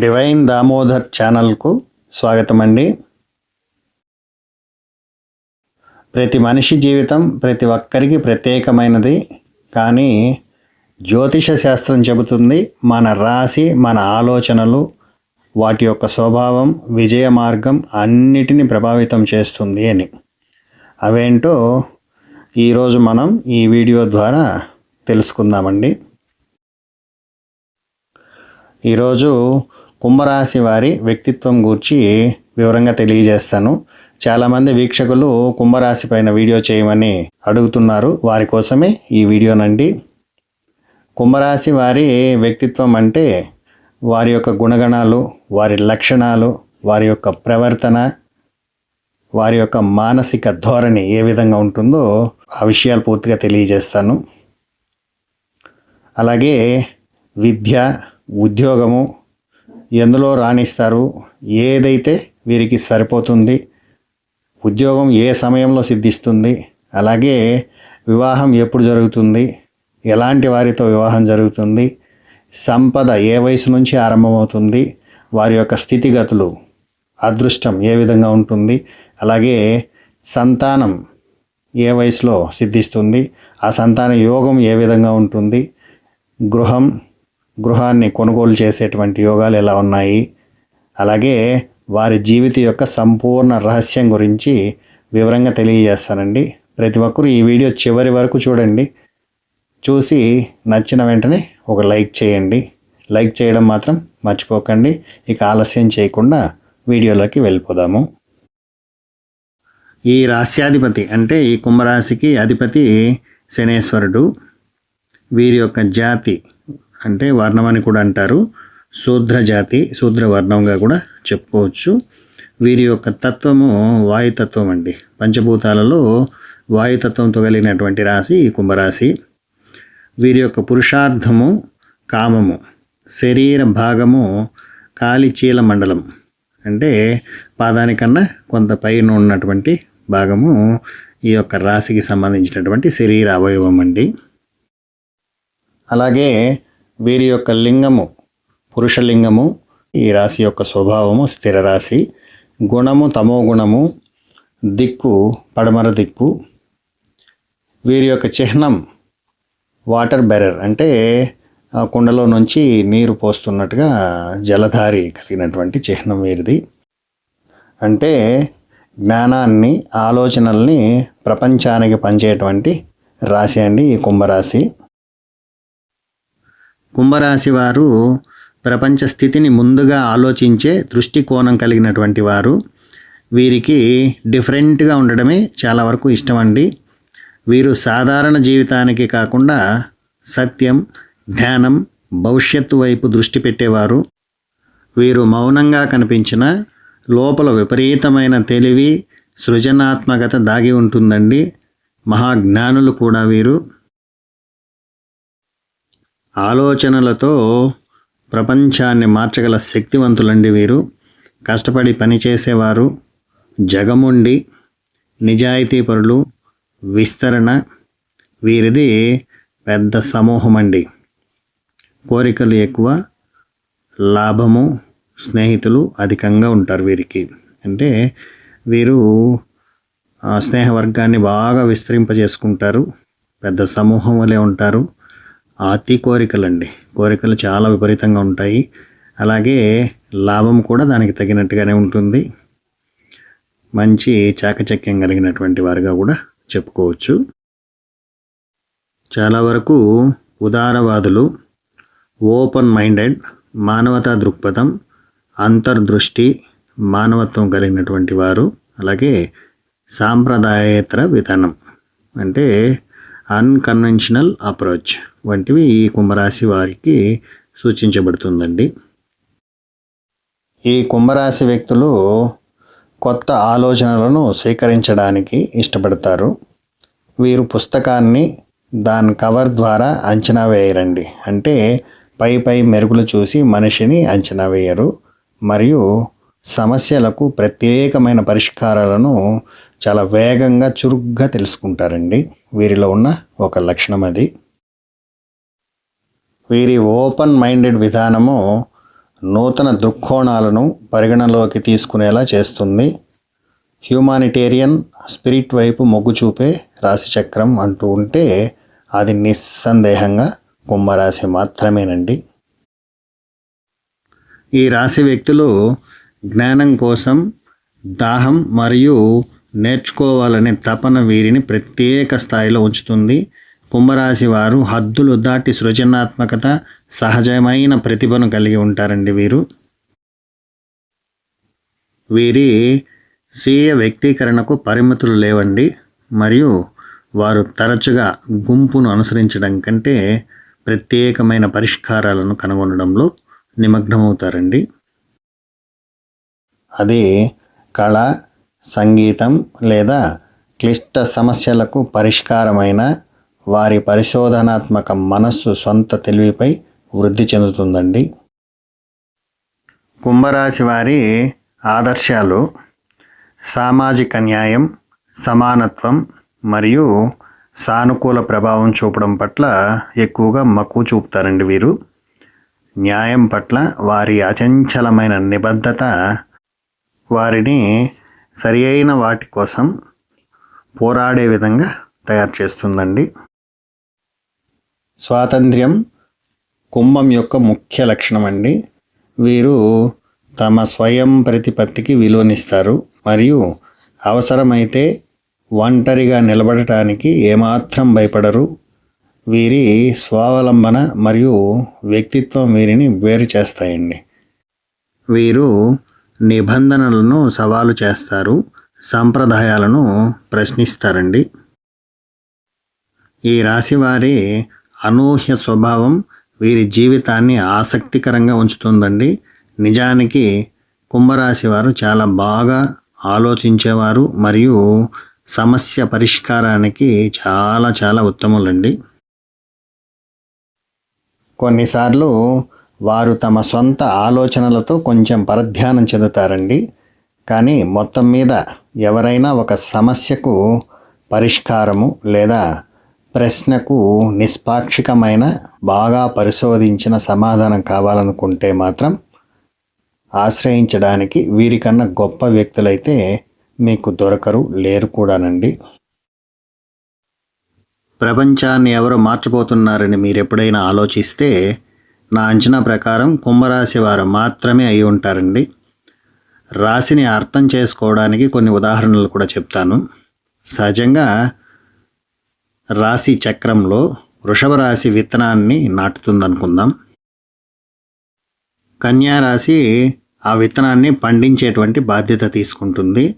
Divine Damodar ఛానల్కు స్వాగతం అండి ప్రతి మనిషి జీవితం ప్రతి ఒక్కరికి ప్రత్యేకమైనది కానీ జ్యోతిష శాస్త్రం చెబుతుంది మన రాశి మన ఆలోచనలు వాటి యొక్క స్వభావం విజయ మార్గం అన్నిటిని ప్రభావితం చేస్తుంది అని. అవేంటో ఈరోజు మనం ఈ వీడియో ద్వారా తెలుసుకుందామండి. ఈరోజు కుంభరాశి వారి వ్యక్తిత్వం గూర్చి వివరంగా తెలియజేస్తాను. చాలామంది వీక్షకులు కుంభరాశి పైన వీడియో చేయమని అడుగుతున్నారు. వారి కోసమే ఈ వీడియోనండి కుంభరాశి వారి వ్యక్తిత్వం అంటే వారి యొక్క గుణగణాలు వారి లక్షణాలు వారి యొక్క ప్రవర్తన వారి యొక్క మానసిక ధోరణి ఏ విధంగా ఉంటుందో ఆ విషయాలు పూర్తిగా తెలియజేస్తాను. అలాగే విద్య ఉద్యోగము ఎందులో రాణిస్తారు? ఏదైతే వీరికి సరిపోతుంది ఉద్యోగం ఏ సమయంలో సిద్ధిస్తుంది అలాగే వివాహం ఎప్పుడు జరుగుతుంది ఎలాంటి వారితో వివాహం జరుగుతుంది సంపద ఏ వయసు నుంచి ఆరంభమవుతుంది వారి యొక్క స్థితిగతులు అదృష్టం ఏ విధంగా ఉంటుంది అలాగే సంతానం ఏ వయసులో సిద్ధిస్తుంది ఆ సంతాన యోగం ఏ విధంగా ఉంటుంది గృహం గృహాన్ని కొనుగోలు చేసేటువంటి యోగాలు ఎలా ఉన్నాయి? అలాగే వారి జీవిత యొక్క సంపూర్ణ రహస్యం గురించి వివరంగా తెలియజేస్తానండి. ప్రతి ఒక్కరూ ఈ వీడియో చివరి వరకు చూడండి. చూసి నచ్చిన వెంటనే ఒక లైక్ చేయండి. లైక్ చేయడం మాత్రం మర్చిపోకండి. ఇక ఆలస్యం చేయకుండా వీడియోలోకి వెళ్ళిపోదాము. ఈ రాస్యాధిపతి అంటే ఈ కుంభరాశికి అధిపతి శనేశ్వరుడు. వీరి యొక్క జాతి అంటే వర్ణం అని కూడా అంటారు. శూద్ర జాతి శూద్ర వర్ణంగా కూడా చెప్పుకోవచ్చు. వీరి యొక్క తత్వము వాయుతత్వం అండి. పంచభూతాలలో వాయుతత్వంతో కలిగినటువంటి రాశి ఈ కుంభరాశి. వీరి యొక్క పురుషార్థము కామము. శరీర భాగము కాలిచీల మండలం. అంటే పాదానికన్నా కొంత పైన ఉన్నటువంటి భాగము ఈ యొక్క రాశికి సంబంధించినటువంటి శరీర అవయవం అండి. అలాగే వీరి యొక్క లింగము పురుషలింగము ఈ రాశి యొక్క స్వభావము స్థిర రాశి. గుణము తమో గుణము దిక్కు పడమర దిక్కు. వీరి యొక్క చిహ్నం వాటర్ బెరర్ అంటే ఆ కుండలో నుంచి నీరు పోస్తున్నట్టుగా జలధారి కలిగినటువంటి చిహ్నం వీరిది. అంటే జ్ఞానాన్ని ఆలోచనల్ని ప్రపంచానికి పంచేటువంటి రాశి అండి ఈ కుంభరాశి. కుంభరాశి వారు ప్రపంచ స్థితిని ముందుగా ఆలోచించే దృష్టికోణం కలిగినటువంటి వారు. వీరికి డిఫరెంట్గా ఉండడమే చాలా వరకు ఇష్టమండి. వీరు సాధారణ జీవితానికి కాకుండా సత్యం ధ్యానం భవిష్యత్తు వైపు దృష్టి పెట్టేవారు. వీరు మౌనంగా కనిపించిన లోపల విపరీతమైన తెలివి సృజనాత్మకత దాగి ఉంటుందండి. మహాజ్ఞానులు కూడా వీరు. ఆలోచనలతో ప్రపంచాన్ని మార్చగల శక్తివంతులండి వీరు. కష్టపడి పనిచేసేవారు జగముండి నిజాయితీపరులు విస్తరణ వీరిది పెద్ద సమూహం అండి కోరికలు ఎక్కువ లాభము స్నేహితులు అధికంగా ఉంటారు వీరికి. అంటే వీరు స్నేహవర్గాన్ని బాగా విస్తరింపజేసుకుంటారు పెద్ద సమూహం వలె ఉంటారు. అతి కోరికలండి. కోరికలు చాలా విపరీతంగా ఉంటాయి. అలాగే లాభం కూడా దానికి తగినట్టుగానే ఉంటుంది. మంచి చాకచక్యం కలిగినటువంటి వారుగా కూడా చెప్పుకోవచ్చు. చాలా వరకు ఉదారవాదులు ఓపెన్ మైండెడ్ మానవతా దృక్పథం అంతర్దృష్టి మానవత్వం కలిగినటువంటి వారు అలాగే సాంప్రదాయేతర విధానం. అంటే అన్కన్వెన్షనల్ అప్రోచ్. వంటివి ఈ కుంభరాశి వారికి సూచించబడుతుందండి. ఈ కుంభరాశి వ్యక్తులు కొత్త ఆలోచనలను స్వీకరించడానికి ఇష్టపడతారు. వీరు పుస్తకాన్ని దాని కవర్ ద్వారా అంచనా వేయరండి. అంటే పై పై మెరుగులు చూసి మనిషిని అంచనా వేయరు. మరియు సమస్యలకు ప్రత్యేకమైన పరిష్కారాలను చాలా వేగంగా చురుగ్గా తెలుసుకుంటారండి. వీరిలో ఉన్న ఒక లక్షణం అది. వీరి ఓపెన్ మైండెడ్ విధానము నూతన దృక్కోణాలను పరిగణలోకి తీసుకునేలా చేస్తుంది. హ్యూమానిటేరియన్ స్పిరిట్ వైపు మొగ్గు చూపే రాశిచక్రం అంటూ ఉంటే అది నిస్సందేహంగా కుంభరాశి మాత్రమేనండి. ఈ రాశి వ్యక్తులు జ్ఞానం కోసం దాహం మరియు నేర్చుకోవాలనే తపన వీరిని ప్రత్యేక స్థాయిలో ఉంచుతుంది. కుంభరాశి వారు హద్దులు దాటి సృజనాత్మకత సహజమైన ప్రతిభను కలిగి ఉంటారండి వీరు. వీరి స్వీయ వ్యక్తీకరణకు పరిమితులు లేవండి. మరియు వారు తరచుగా గుంపును అనుసరించడం కంటే ప్రత్యేకమైన పరిష్కారాలను కనుగొనడంలో నిమగ్నమవుతారండి. అది కళ సంగీతం లేదా క్లిష్ట సమస్యలకు పరిష్కారమైన వారి పరిశోధనాత్మక మనస్సు సొంత తెలివిపై వృద్ధి చెందుతుందండి. కుంభరాశి వారి ఆదర్శాలు సామాజిక న్యాయం సమానత్వం మరియు సానుకూల ప్రభావం చూపడం పట్ల ఎక్కువగా మక్కువ చూపుతారండి వీరు. న్యాయం పట్ల వారి అచంచలమైన నిబద్ధత వారిని సరి అయిన వాటి కోసం పోరాడే విధంగా తయారు చేస్తుందండి. స్వాతంత్ర్యం కుంభం యొక్క ముఖ్య లక్షణం అండి. వీరు తమ స్వయం ప్రతిపత్తికి విలువనిస్తారు. మరియు అవసరమైతే ఒంటరిగా నిలబడటానికి ఏమాత్రం భయపడరు. వీరి స్వావలంబన మరియు వ్యక్తిత్వం వీరిని వేరు చేస్తాయండి. వీరు నిబంధనలను సవాలు చేస్తారు సంప్రదాయాలను ప్రశ్నిస్తారండి. ఈ రాశి వారి అనూహ్య స్వభావం వీరి జీవితాన్ని ఆసక్తికరంగా ఉంచుతుందండి. నిజానికి కుంభరాశి వారు చాలా బాగా ఆలోచించేవారు మరియు సమస్య పరిష్కారానికి చాలా చాలా ఉత్తములండి. కొన్నిసార్లు వారు తమ సొంత ఆలోచనలతో కొంచెం పరధ్యానం చెందుతారండి. కానీ మొత్తం మీద ఎవరైనా ఒక సమస్యకు పరిష్కారము లేదా ప్రశ్నకు నిష్పాక్షికమైన బాగా పరిశోధించిన సమాధానం కావాలనుకుంటే మాత్రం ఆశ్రయించడానికి వీరికన్నా గొప్ప వ్యక్తులైతే మీకు దొరకరు లేరు కూడానండి. ప్రపంచాన్ని ఎవరు మార్చిపోతున్నారని మీరు ఎప్పుడైనా ఆలోచిస్తే నా అంచనా ప్రకారం కుంభరాశి వారు మాత్రమే అయి ఉంటారండి. రాశిని అర్థం చేసుకోవడానికి కొన్ని ఉదాహరణలు కూడా చెప్తాను. సహజంగా రాశి చక్రంలో వృషభ రాశి విత్తనాన్ని నాటుతుందనుకుందాం. కన్యా రాశి ఆ విత్తనాన్ని పండించేటువంటి బాధ్యత తీసుకుంటుంది.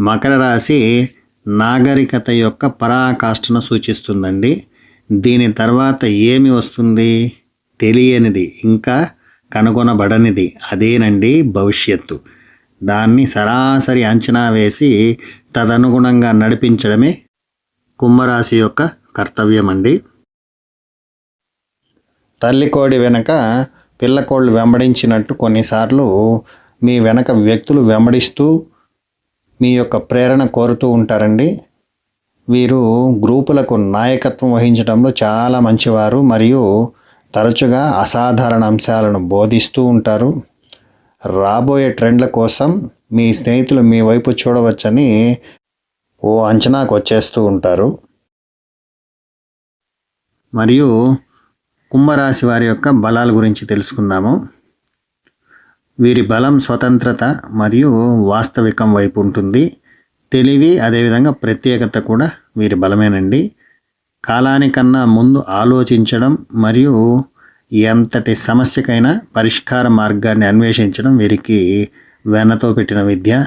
మకర రాశి నాగరికత యొక్క పరాకాష్ఠను సూచిస్తుందండి. దీని తర్వాత ఏమి వస్తుంది? తెలియనిది ఇంకా కనుగొనబడనిది అదేనండి భవిష్యత్తు. దాన్ని సరాసరి అంచనా వేసి తదనుగుణంగా నడిపించడమే కుంభరాశి యొక్క కర్తవ్యం అండి తల్లి కోడి వెనక పిల్లకోళ్ళు వెంబడించినట్టు కొన్నిసార్లు మీ వెనక వ్యక్తులు వెంబడిస్తూ మీ యొక్క ప్రేరణ కోరుతూ ఉంటారండి. వీరు గ్రూపులకు నాయకత్వం వహించడంలో చాలా మంచివారు మరియు తరచుగా అసాధారణ అంశాలను బోధిస్తూ ఉంటారు. రాబోయే ట్రెండ్ల కోసం మీ స్నేహితులు మీ వైపు చూడవచ్చని ఓ అంచనాకు వచ్చేస్తూ ఉంటారు. మరియు కుంభరాశి వారి యొక్క బలాల గురించి తెలుసుకుందాము. వీరి బలం స్వతంత్రత మరియు వాస్తవికం వైపు ఉంటుంది. తెలివి అదేవిధంగా ప్రత్యేకత కూడా వీరి బలమేనండి. కాలానికన్నా ముందు ఆలోచించడం మరియు ఎంతటి సమస్యకైనా పరిష్కార మార్గాన్ని అన్వేషించడం వీరికి వెన్నతో పెట్టిన విద్య.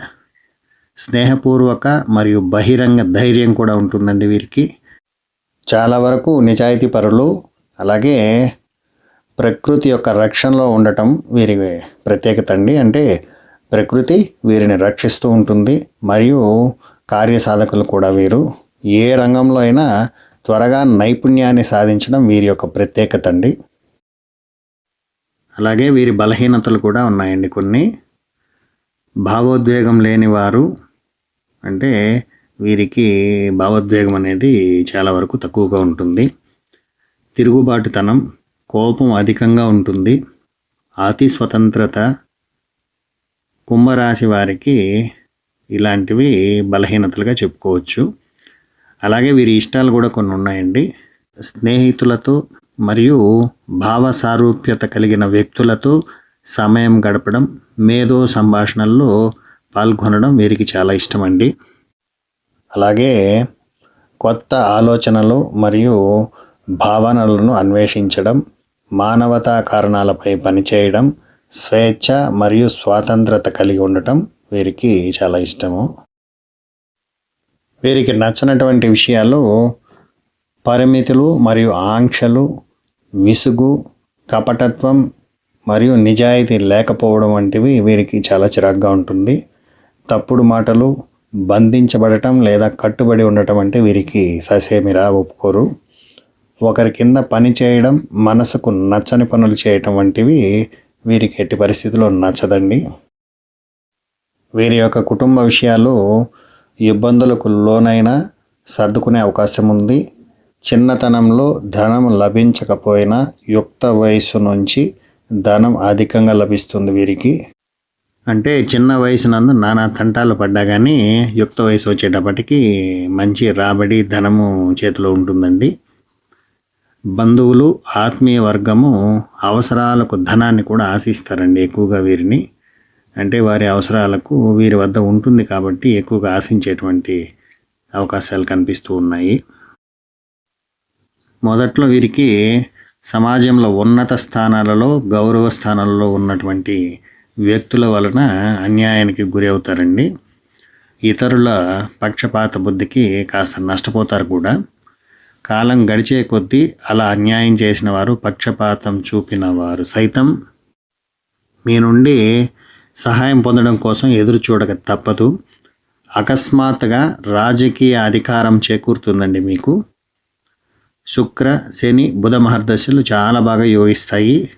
స్నేహపూర్వక మరియు బహిరంగ ధైర్యం కూడా ఉంటుందండి వీరికి. చాలా వరకు నిజాయితీ పరులు అలాగే ప్రకృతి యొక్క రక్షణలో ఉండటం వీరి ప్రత్యేకత అండి. అంటే ప్రకృతి వీరిని రక్షిస్తూ ఉంటుంది మరియు కార్యసాధకులు కూడా వీరు. ఏ రంగంలో అయినా త్వరగా నైపుణ్యాన్ని సాధించడం వీరి యొక్క ప్రత్యేకత అండి. అలాగే వీరి బలహీనతలు కూడా ఉన్నాయండి కొన్ని. భావోద్వేగం లేని వారు అంటే వీరికి భావోద్వేగం అనేది చాలా వరకు తక్కువగా ఉంటుంది. తిరుగుబాటుతనం కోపం అధికంగా ఉంటుంది. అతి స్వతంత్రత కుంభరాశి వారికి ఇలాంటివి బలహీనతలుగా చెప్పుకోవచ్చు. అలాగే వీరి ఇష్టాలు కూడా కొన్ని ఉన్నాయండి. స్నేహితులతో మరియు భావ సారూప్యత కలిగిన వ్యక్తులతో సమయం గడపడం మేధో సంభాషణల్లో పాల్గొనడం వీరికి చాలా ఇష్టమండి. అలాగే కొత్త ఆలోచనలు మరియు భావనలను అన్వేషించడం మానవతా కారణాలపై పనిచేయడం స్వేచ్ఛ మరియు స్వాతంత్రత కలిగి ఉండటం వీరికి చాలా ఇష్టము. వీరికి నచ్చినటువంటి విషయాలు పరిమితులు మరియు ఆంక్షలు విసుగు కపటత్వం మరియు నిజాయితీ లేకపోవడం వంటివి వీరికి చాలా చిరాగ్గా ఉంటుంది. తప్పుడు మాటలు బంధించబడటం లేదా కట్టుబడి ఉండటం అంటే వీరికి ససేమిరా ఒప్పుకోరు. ఒకరి కింద పని చేయడం మనసుకు నచ్చని పనులు చేయటం వంటివి వీరికి ఎట్టి పరిస్థితుల్లో నచ్చదండి. వీరి యొక్క కుటుంబ విషయాలు ఇబ్బందులకు లోనైనా సర్దుకునే అవకాశం ఉంది. చిన్నతనంలో ధనం లభించకపోయినా యుక్త వయసు నుంచి ధనం అధికంగా లభిస్తుంది వీరికి. అంటే చిన్న వయసు నందు నానా తంటాలు పడ్డా కానీ యుక్త వయసు వచ్చేటప్పటికి మంచి రాబడి ధనము చేతిలో ఉంటుందండి. బంధువులు ఆత్మీయ వర్గము అవసరాలకు ధనాన్ని కూడా ఆశిస్తారండి ఎక్కువగా వీరిని. అంటే వారి అవసరాలకు వీరి వద్ద ఉంటుంది కాబట్టి ఎక్కువగా ఆశించేటువంటి అవకాశాలు కనిపిస్తూ ఉన్నాయి. మొదట్లో వీరికి సమాజంలో ఉన్నత స్థానాలలో గౌరవ స్థానాలలో ఉన్నటువంటి వ్యక్తుల వలన అన్యాయానికి గురి అవుతారండి. ఇతరుల పక్షపాత బుద్ధికి కాస్త నష్టపోతారు కూడా. కాలం గడిచే కొద్దీ అలా అన్యాయం చేసిన వారు పక్షపాతం చూపిన వారు సైతం మీ నుండి సహాయం పొందడం కోసం ఎదురు చూడక తప్పదు. అకస్మాత్తుగా రాజకీయ అధికారం చేకూరుతుందండి మీకు. శుక్ర శని బుధ మహర్దశలు చాలా బాగా యోగిస్తాయి.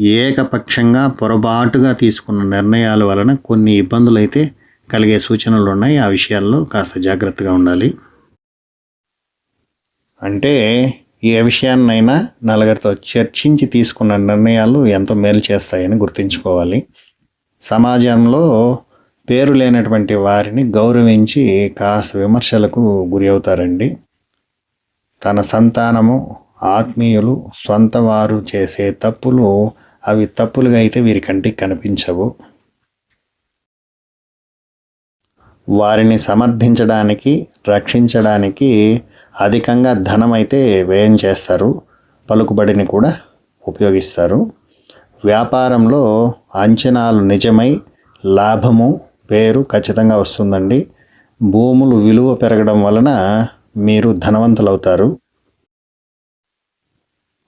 ఏకపక్షంగా పొరపాటుగా తీసుకున్న నిర్ణయాల వలన కొన్ని ఇబ్బందులు అయితే కలిగే సూచనలు ఉన్నాయి. ఆ విషయాల్లో కాస్త జాగ్రత్తగా ఉండాలి. అంటే ఏ విషయాన్నైనా నలుగురితో చర్చించి తీసుకున్న నిర్ణయాలు ఎంతో మేలు చేస్తాయని గుర్తుంచుకోవాలి. సమాజంలో పేరు లేనటువంటి వారిని గౌరవించి కాస్త విమర్శలకు గురి అవుతారండి. తన సంతానము ఆత్మీయులు సొంత వారు చేసే తప్పులు అవి తప్పులుగా అయితే వీరి కంటికి కనిపించవు. వారిని సమర్థించడానికి రక్షించడానికి అధికంగా ధనం అయితే వ్యయం చేస్తారు పలుకుబడిని కూడా ఉపయోగిస్తారు. వ్యాపారంలో అంచనాలు నిజమై లాభము పేరు ఖచ్చితంగా వస్తుందండి. భూములు విలువ పెరగడం వలన మీరు ధనవంతులవుతారు.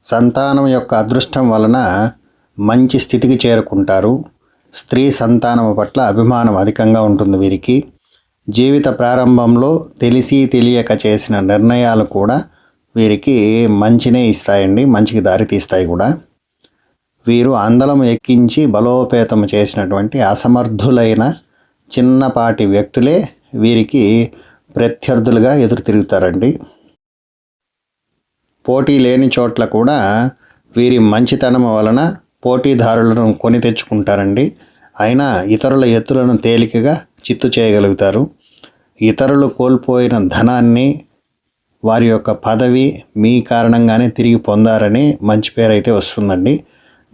సంతానం యొక్క అదృష్టం వలన మంచి స్థితికి చేరుకుంటారు. స్త్రీ సంతానం పట్ల అభిమానం అధికంగా ఉంటుంది వీరికి. జీవిత ప్రారంభంలో తెలిసి తెలియక చేసిన నిర్ణయాలు కూడా వీరికి మంచినే ఇస్తాయండి మంచికి దారితీస్తాయి కూడా. వీరు అందలం ఎక్కించి బలోపేతం చేసినటువంటి అసమర్థులైన చిన్నపాటి వ్యక్తులే వీరికి ప్రత్యర్థులుగా ఎదురు తిరుగుతారండి పోటీ లేని చోట్ల కూడా వీరి మంచితనం వలన పోటీదారులను కొని తెచ్చుకుంటారండి. అయినా ఇతరుల ఎత్తులను తేలికగా చిత్తు చేయగలుగుతారు. ఇతరులు కోల్పోయిన ధనాన్ని వారి యొక్క పదవి మీ కారణంగానే తిరిగి పొందారని మంచి పేరైతే వస్తుందండి.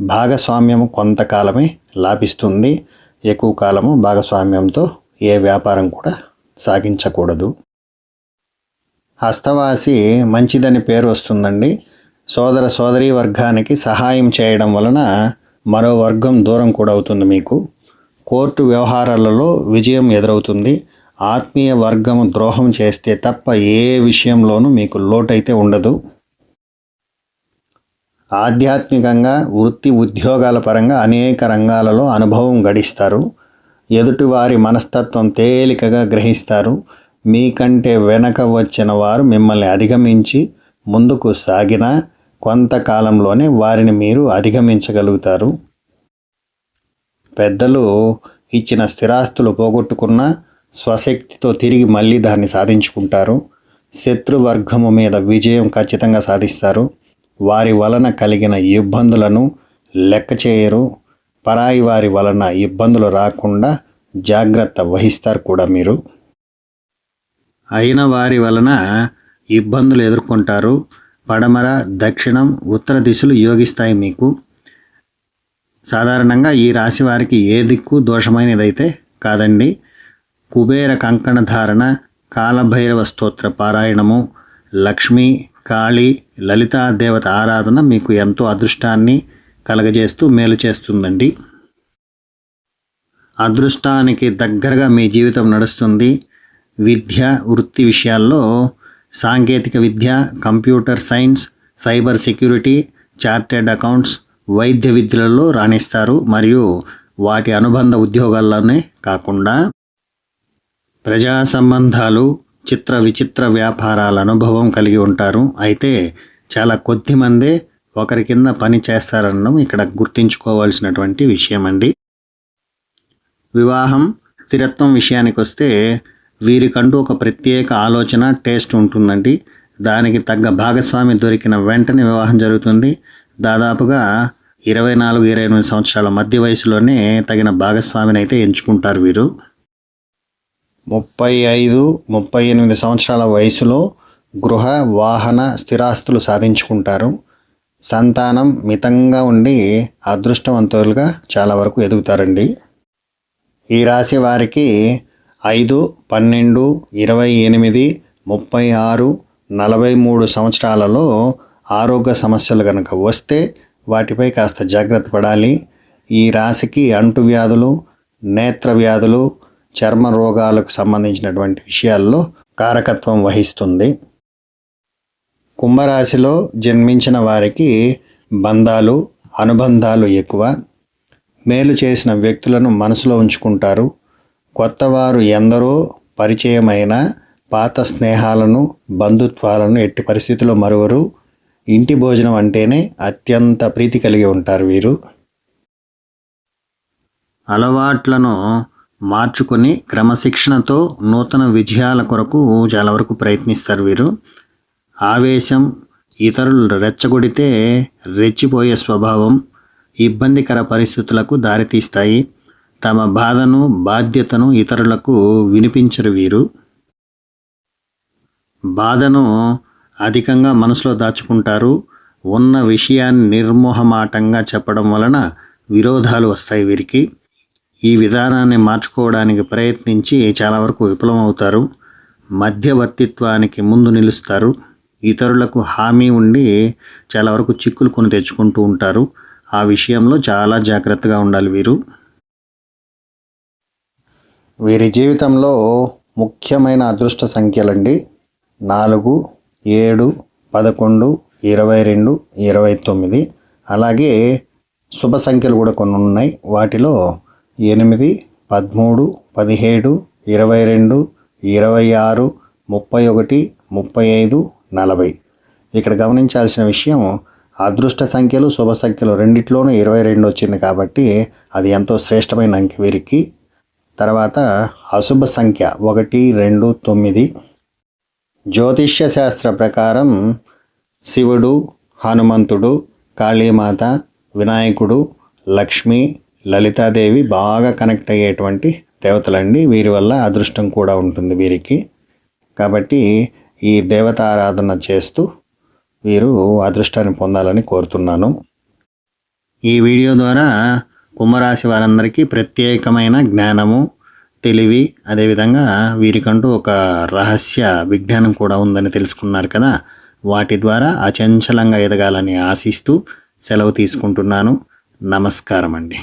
భాగస్వామ్యం కొంతకాలమే లాభిస్తుంది. ఎక్కువ కాలము భాగస్వామ్యంతో ఏ వ్యాపారం కూడా సాగించకూడదు. హస్తవాసి మంచిదని పేరు వస్తుందండి. సోదర సోదరీ వర్గానికి సహాయం చేయడం వలన మరో వర్గం దూరం కూడా అవుతుంది మీకు. కోర్టు వ్యవహారాలలో విజయం ఎదురవుతుంది. ఆత్మీయ వర్గం ద్రోహం చేస్తే తప్ప ఏ విషయంలోనూ మీకు లోటైతే ఉండదు. ఆధ్యాత్మికంగా వృత్తి ఉద్యోగాల పరంగా అనేక రంగాలలో అనుభవం గడిస్తారు. ఎదుటివారి మనస్తత్వం తేలికగా గ్రహిస్తారు. మీకంటే వెనక వచ్చిన వారు మిమ్మల్ని అధిగమించి ముందుకు సాగిన కొంతకాలంలోనే వారిని మీరు అధిగమించగలుగుతారు. పెద్దలు ఇచ్చిన స్థిరాస్తులు పోగొట్టుకున్న స్వశక్తితో తిరిగి మళ్ళీ దాన్ని సాధించుకుంటారు. శత్రువర్గము మీద విజయం ఖచ్చితంగా సాధిస్తారు. వారి వలన కలిగిన ఇబ్బందులను లెక్క చేయరు. పరాయి వారి వలన ఇబ్బందులు రాకుండా జాగ్రత్త వహిస్తారు కూడా మీరు. అయిన వారి వలన ఇబ్బందులు ఎదుర్కొంటారు. పడమర దక్షిణం ఉత్తర దిశలు యోగిస్తాయి మీకు. సాధారణంగా ఈ రాశి వారికి ఏ దిక్కు దోషమైనదైతే కాదండి. కుబేర కంకణ ధారణ కాలభైరవ స్తోత్ర పారాయణము లక్ష్మి కాళి లలితా దేవత ఆరాధన మీకు ఎంతో అదృష్టాన్ని కలగజేస్తూ మేలు చేస్తుందండి. అదృష్టానికి దగ్గరగా మీ జీవితం నడుస్తుంది. విద్య వృత్తి విషయాల్లో సాంకేతిక విద్య computer science cyber security chartered accounts వైద్య విద్యలలో రాణిస్తారు. మరియు వాటి అనుబంధ ఉద్యోగాల్లోనే కాకుండా ప్రజా సంబంధాలు చిత్ర విచిత్ర వ్యాపారాల అనుభవం కలిగి ఉంటారు. అయితే చాలా కొద్ది మందే ఒకరి కింద పని చేస్తారనడం ఇక్కడ గుర్తుంచుకోవాల్సినటువంటి విషయం అండి వివాహం స్థిరత్వం విషయానికి వస్తే వీరికంటూ ఒక ప్రత్యేక ఆలోచన టేస్ట్ ఉంటుందండి. దానికి తగ్గ భాగస్వామి దొరికిన వెంటనే వివాహం జరుగుతుంది. దాదాపుగా ఇరవై నాలుగు ఇరవై ఎనిమిది సంవత్సరాల మధ్య వయసులోనే తగిన భాగస్వామిని అయితే ఎంచుకుంటారు వీరు. ముప్పై ఐదు ముప్పై ఎనిమిది సంవత్సరాల వయసులో గృహ వాహన స్థిరాస్తులు సాధించుకుంటారు. సంతానం మితంగా ఉండి అదృష్టవంతులుగా చాలా వరకు ఎదుగుతారండి. ఈ రాశి వారికి ఐదు పన్నెండు ఇరవై ఎనిమిది ముప్పై ఆరు నలభై మూడు సంవత్సరాలలో ఆరోగ్య సమస్యలు కనుక వస్తే వాటిపై కాస్త జాగ్రత్త పడాలి. ఈ రాశికి అంటువ్యాధులు నేత్ర వ్యాధులు చర్మ రోగాలకు సంబంధించినటువంటి విషయాల్లో కారకత్వం వహిస్తుంది. కుంభరాశిలో జన్మించిన వారికి బంధాలు అనుబంధాలు ఎక్కువ. మేలు చేసిన వ్యక్తులను మనసులో ఉంచుకుంటారు. కొత్తవారు ఎందరో పరిచయమైన పాత స్నేహాలను బంధుత్వాలను ఎట్టి పరిస్థితుల్లో మరువరు. ఇంటి భోజనం అంటేనే అత్యంత ప్రీతి కలిగి ఉంటారు వీరు. అలవాట్లను మార్చుకొని క్రమశిక్షణతో నూతన విజయాల కొరకు చాలా వరకు ప్రయత్నిస్తారు వీరు. ఆవేశం ఇతరులు రెచ్చగొడితే రెచ్చిపోయే స్వభావం ఇబ్బందికర పరిస్థితులకు దారితీస్తాయి. తమ బాధను బాధ్యతను ఇతరులకు వినిపించరు వీరు. బాధను అధికంగా మనసులో దాచుకుంటారు. ఉన్న విషయాన్ని నిర్మోహమాటంగా చెప్పడం వలన విరోధాలు వస్తాయి వీరికి. ఈ విధానాన్ని మార్చుకోవడానికి ప్రయత్నించి చాలా వరకు విఫలమవుతారు. మధ్యవర్తిత్వానికి ముందు నిలుస్తారు. ఇతరులకు హామీ ఉండి చాలా వరకు చిక్కులు కొని తెచ్చుకుంటూ ఉంటారు. ఆ విషయంలో చాలా జాగ్రత్తగా ఉండాలి వీరు. వీరి జీవితంలో ముఖ్యమైన అదృష్ట సంఖ్యలండి. నాలుగు ఏడు పదకొండు ఇరవై రెండు ఇరవై తొమ్మిది. అలాగే శుభ సంఖ్యలు కూడా కొన్ని ఉన్నాయి. వాటిలో ఎనిమిది పదమూడు పదిహేడు ఇరవై రెండు ఇరవై ఆరు ముప్పై ఒకటి ముప్పై ఐదు నలభై. ఇక్కడ గమనించాల్సిన విషయం అదృష్ట సంఖ్యలు శుభ సంఖ్యలు రెండిట్లోనూ ఇరవై రెండు వచ్చింది కాబట్టి అది ఎంతో శ్రేష్టమైన అంకె వీరికి. తర్వాత అశుభ సంఖ్య ఒకటి రెండు తొమ్మిది. జ్యోతిష్య శాస్త్ర ప్రకారం శివుడు హనుమంతుడు కాళీమాత వినాయకుడు లక్ష్మి లలితాదేవి బాగా కనెక్ట్ అయ్యేటువంటి దేవతలండి. వీరి వల్ల అదృష్టం కూడా ఉంటుంది వీరికి. కాబట్టి ఈ దేవతారాధన చేస్తూ వీరు అదృష్టాన్ని పొందాలని కోరుతున్నాను. ఈ వీడియో ద్వారా కుంభరాశి వారందరికీ ప్రత్యేకమైన జ్ఞానము తెలివి అదేవిధంగా వీరికంటూ ఒక రహస్య విజ్ఞానం కూడా ఉందని తెలుసుకున్నారు కదా. వాటి ద్వారా అచంచలంగా ఎదగాలని ఆశిస్తూ సెలవు తీసుకుంటున్నాను. నమస్కారం అండి